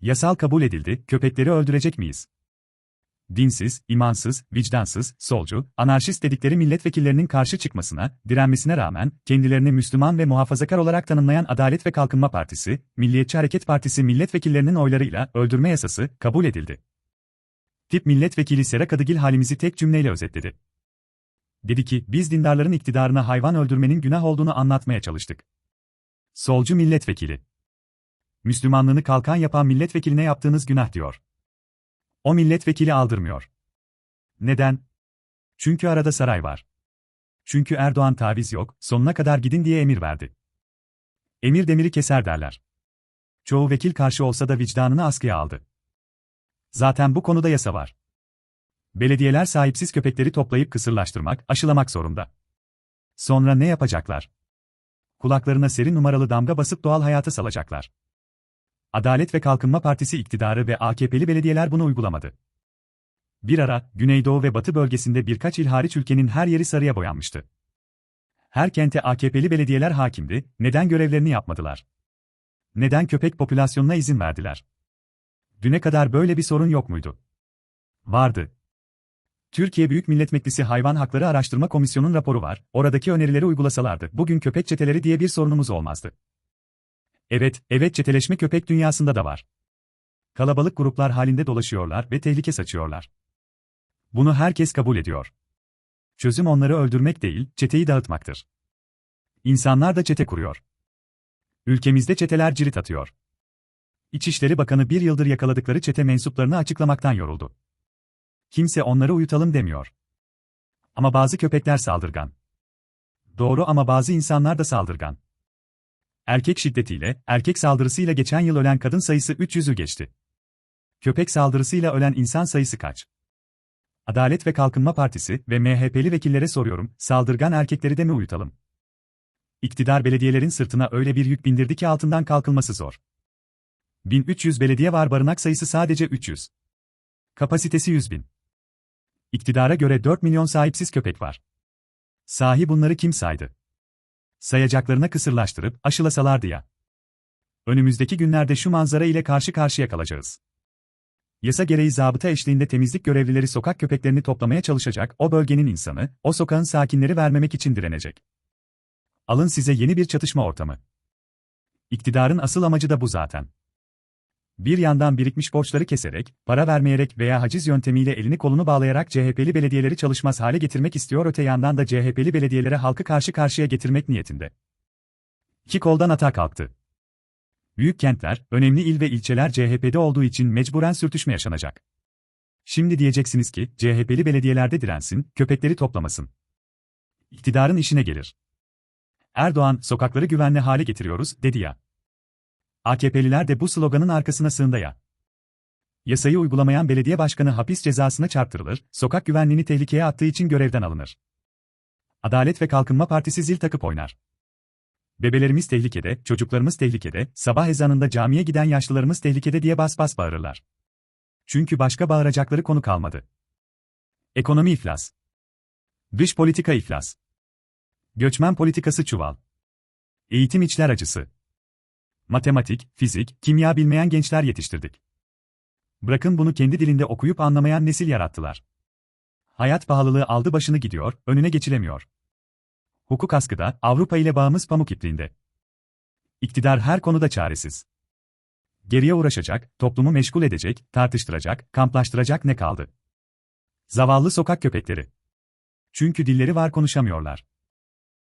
Yasal kabul edildi, köpekleri öldürecek miyiz? Dinsiz, imansız, vicdansız, solcu, anarşist dedikleri milletvekillerinin karşı çıkmasına, direnmesine rağmen, kendilerini Müslüman ve muhafazakar olarak tanımlayan Adalet ve Kalkınma Partisi, Milliyetçi Hareket Partisi milletvekillerinin oylarıyla öldürme yasası kabul edildi. Tip milletvekili Sera Kadıgil halimizi tek cümleyle özetledi. Dedi ki, biz dindarların iktidarına hayvan öldürmenin günah olduğunu anlatmaya çalıştık. Solcu milletvekili. Müslümanlığını kalkan yapan milletvekiline yaptığınız günah diyor. O milletvekili aldırmıyor. Neden? Çünkü arada saray var. Çünkü Erdoğan taviz yok, sonuna kadar gidin diye emir verdi. Emir demiri keser derler. Çoğu vekil karşı olsa da vicdanını askıya aldı. Zaten bu konuda yasa var. Belediyeler sahipsiz köpekleri toplayıp kısırlaştırmak, aşılamak zorunda. Sonra ne yapacaklar? Kulaklarına seri numaralı damga basıp doğal hayata salacaklar. Adalet ve Kalkınma Partisi iktidarı ve AKP'li belediyeler bunu uygulamadı. Bir ara, Güneydoğu ve Batı bölgesinde birkaç il hariç ülkenin her yeri sarıya boyanmıştı. Her kente AKP'li belediyeler hakimdi, neden görevlerini yapmadılar? Neden köpek popülasyonuna izin verdiler? Düne kadar böyle bir sorun yok muydu? Vardı. Türkiye Büyük Millet Meclisi Hayvan Hakları Araştırma Komisyonu'nun raporu var, oradaki önerileri uygulasalardı, bugün köpek çeteleri diye bir sorunumuz olmazdı. Evet, evet çeteleşme köpek dünyasında da var. Kalabalık gruplar halinde dolaşıyorlar ve tehlike saçıyorlar. Bunu herkes kabul ediyor. Çözüm onları öldürmek değil, çeteyi dağıtmaktır. İnsanlar da çete kuruyor. Ülkemizde çeteler cirit atıyor. İçişleri Bakanı bir yıldır yakaladıkları çete mensuplarını açıklamaktan yoruldu. Kimse onları uyutalım demiyor. Ama bazı köpekler saldırgan. Doğru ama bazı insanlar da saldırgan. Erkek şiddetiyle, erkek saldırısıyla geçen yıl ölen kadın sayısı 300'ü geçti. Köpek saldırısıyla ölen insan sayısı kaç? Adalet ve Kalkınma Partisi ve MHP'li vekillere soruyorum, saldırgan erkekleri de mi uyutalım? İktidar belediyelerin sırtına öyle bir yük bindirdi ki altından kalkılması zor. 1300 belediye var barınak sayısı sadece 300. Kapasitesi 100 bin. İktidara göre 4 milyon sahipsiz köpek var. Sahi bunları kim saydı? Sayacaklarına kısırlaştırıp aşılasalardı ya. Önümüzdeki günlerde şu manzara ile karşı karşıya kalacağız. Yasa gereği zabıta eşliğinde temizlik görevlileri sokak köpeklerini toplamaya çalışacak, o bölgenin insanı, o sokağın sakinleri vermemek için direnecek. Alın size yeni bir çatışma ortamı. İktidarın asıl amacı da bu zaten. Bir yandan birikmiş borçları keserek, para vermeyerek veya haciz yöntemiyle elini kolunu bağlayarak CHP'li belediyeleri çalışmaz hale getirmek istiyor öte yandan da CHP'li belediyelere halkı karşı karşıya getirmek niyetinde. İki koldan atağa kalktı. Büyük kentler, önemli il ve ilçeler CHP'de olduğu için mecburen sürtüşme yaşanacak. Şimdi diyeceksiniz ki, CHP'li belediyelerde dirensin, köpekleri toplamasın. İktidarın işine gelir. Erdoğan, sokakları güvenli hale getiriyoruz, dedi ya. AKP'liler de bu sloganın arkasına sığındı ya. Yasayı uygulamayan belediye başkanı hapis cezasına çarptırılır, sokak güvenliğini tehlikeye attığı için görevden alınır. Adalet ve Kalkınma Partisi zil takıp oynar. Bebelerimiz tehlikede, çocuklarımız tehlikede, sabah ezanında camiye giden yaşlılarımız tehlikede diye bas bas bağırırlar. Çünkü başka bağıracakları konu kalmadı. Ekonomi iflas. Dış politika iflas. Göçmen politikası çuval. Eğitim içler acısı matematik, fizik, kimya bilmeyen gençler yetiştirdik. Bırakın bunu kendi dilinde okuyup anlamayan nesil yarattılar. Hayat pahalılığı aldı başını gidiyor, önüne geçilemiyor. Hukuk askıda, Avrupa ile bağımız pamuk ipliğinde. İktidar her konuda çaresiz. Geriye uğraşacak, toplumu meşgul edecek, tartıştıracak, kamplaştıracak ne kaldı? Zavallı sokak köpekleri. Çünkü dilleri var konuşamıyorlar.